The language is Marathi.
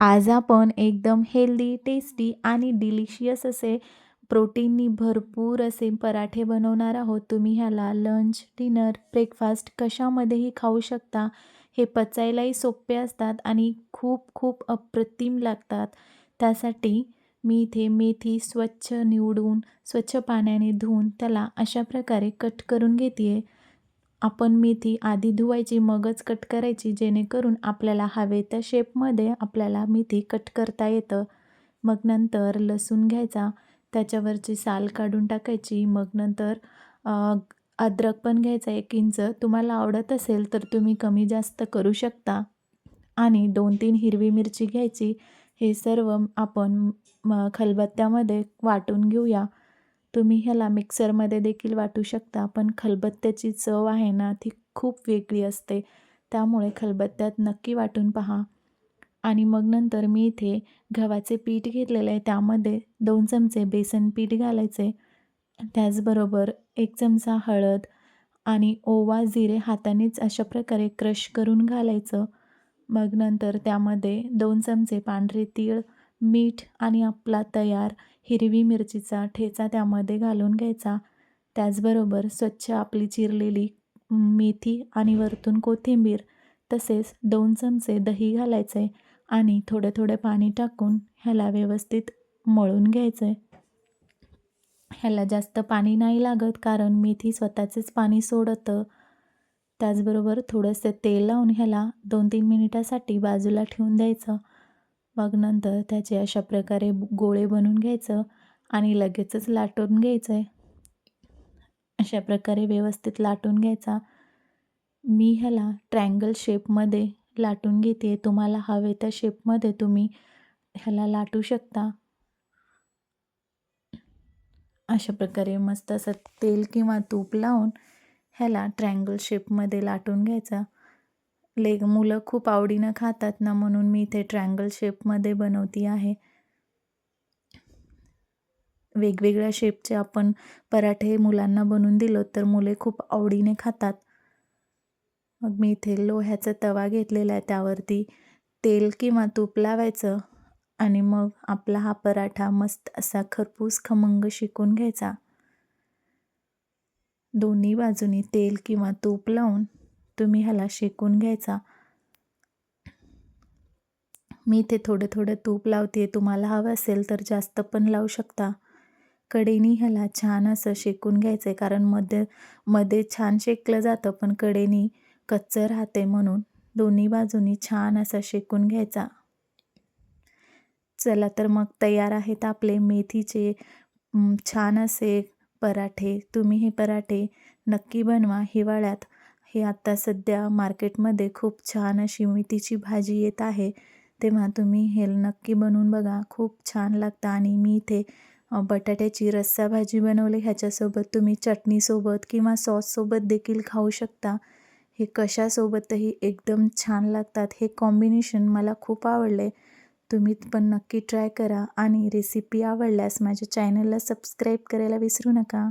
आज आपण एकदम हेल्दी, टेस्टी आणि डिलिशियस असे प्रोटीननी भरपूर असे पराठे बनवणार आहोत. तुम्ही ह्याला लंच, डिनर, ब्रेकफास्ट कशामध्येही खाऊ शकता. हे पचायलाही सोपे असतात आणि खूप खूप अप्रतिम लागतात. त्यासाठी मी इथे मेथी स्वच्छ निवडून, स्वच्छ पाण्याने धुवून त्याला अशा प्रकारे कट करून घेते आहे. आपण मेथी आधी धुवायची मगच कट करायची जेणेकरून आपल्याला हवे त्या शेपमध्ये आपल्याला मेथी कट करता येतं. मग नंतर लसूण घ्यायचा, त्याच्यावरची साल काढून टाकायची. मग नंतर अद्रक पण घ्यायचा एक इंच. तुम्हाला आवडत असेल तर तुम्ही कमी जास्त करू शकता. आणि 2-3 हिरवी मिरची घ्यायची. हे सर्व आपण खलबत्त्यामध्ये वाटून घेऊया. तुम्ही ह्याला मिक्सरमध्ये देखील वाटू शकता. पण खलबत्त्याची चव आहे ना ती खूप वेगळी असते. त्यामुळे खलबत्त्यात नक्की वाटून पहा. आणि मग नंतर मी इथे गव्हाचे पीठ घेतलेलं आहे. त्यामध्ये दोन चमचे बेसन पीठ घालायचे. त्याचबरोबर एक चमचा हळद आणि ओवा, जिरे हातानेच अशा प्रकारे क्रश करून घालायचं. मग नंतर त्यामध्ये दोन चमचे पांढरे तीळ, मीठ आणि आपला तयार हिरवी मिरचीचा ठेचा त्यामध्ये घालून घ्यायचा. त्याचबरोबर स्वच्छ आपली चिरलेली मेथी आणि वरतून कोथिंबीर तसेच दोन चमचे दही घालायचे आणि थोडं थोडं पाणी टाकून ह्याला व्यवस्थित मळून घ्यायचं आहे. ह्याला जास्त पाणी नाही लागत कारण मेथी स्वतःचेच पाणी सोडतं. त्याचबरोबर थोडंसं तेल लावून ह्याला 2-3 मिनिटासाठी बाजूला ठेवून द्यायचं. मग नंतर त्याचे अशा प्रकारे गोळे बनवून घ्यायचं आणि लगेचच लाटून घ्यायचं आहे. अशा प्रकारे व्यवस्थित लाटून घ्यायचा. मी ह्याला ट्रँगल शेपमध्ये लाटून घेते. तुम्हाला हवे त्या शेपमध्ये तुम्ही ह्याला लाटू शकता. अशा प्रकारे मस्त असं तेल किंवा तूप लावून ह्याला ट्रँगल शेपमध्ये लाटून घ्यायचा. लेग मुलं खूप आवडीनं खातात ना म्हणून मी इथे ट्रायंगल शेपमध्ये बनवती आहे. वेगवेगळ्या शेपचे आपण पराठे मुलांना बनवून दिलो तर मुले खूप आवडीने खातात. मग मी इथे लोह्याचा तवा घेतलेला आहे. त्यावरती तेल किंवा तूप लावायचं आणि मग आपला हा पराठा मस्त असा खरपूस खमंग शिकून घ्यायचा. दोन्ही बाजूनी तेल किंवा तूप लावून तुम्ही ह्याला शेकून घ्यायचा. मी इथे थोडं थोडं तूप लावते. तुम्हाला हवं असेल तर जास्त पण लावू शकता. कडेनी ह्याला छान असं शेकून घ्यायचं आहे कारण मध्ये मध्ये छान शेकलं जातं पण कडेनी कच्चं राहते म्हणून दोन्ही बाजूनी छान असा शेकून घ्यायचा. चला तर मग तयार आहेत आपले मेथीचे छान असे पराठे. तुम्ही हे पराठे नक्की बनवा हिवाळ्यात. हे आत्ता सध्या मार्केटमध्ये खूप छान अशी मेथीची भाजी येत आहे. तेव्हा तुम्ही हे नक्की बनवून बघा. खूप छान लागतं आणि मी इथे बटाट्याची रस्सा भाजी बनवली. ह्याच्यासोबत तुम्ही चटणीसोबत किंवा सॉससोबत देखील खाऊ शकता. हे कशासोबतही एकदम छान लागतात. हे कॉम्बिनेशन मला खूप आवडले. तुम्ही पण नक्की ट्राय करा आणि रेसिपी आवडल्यास माझ्या चॅनलला सबस्क्राईब करायला विसरू नका.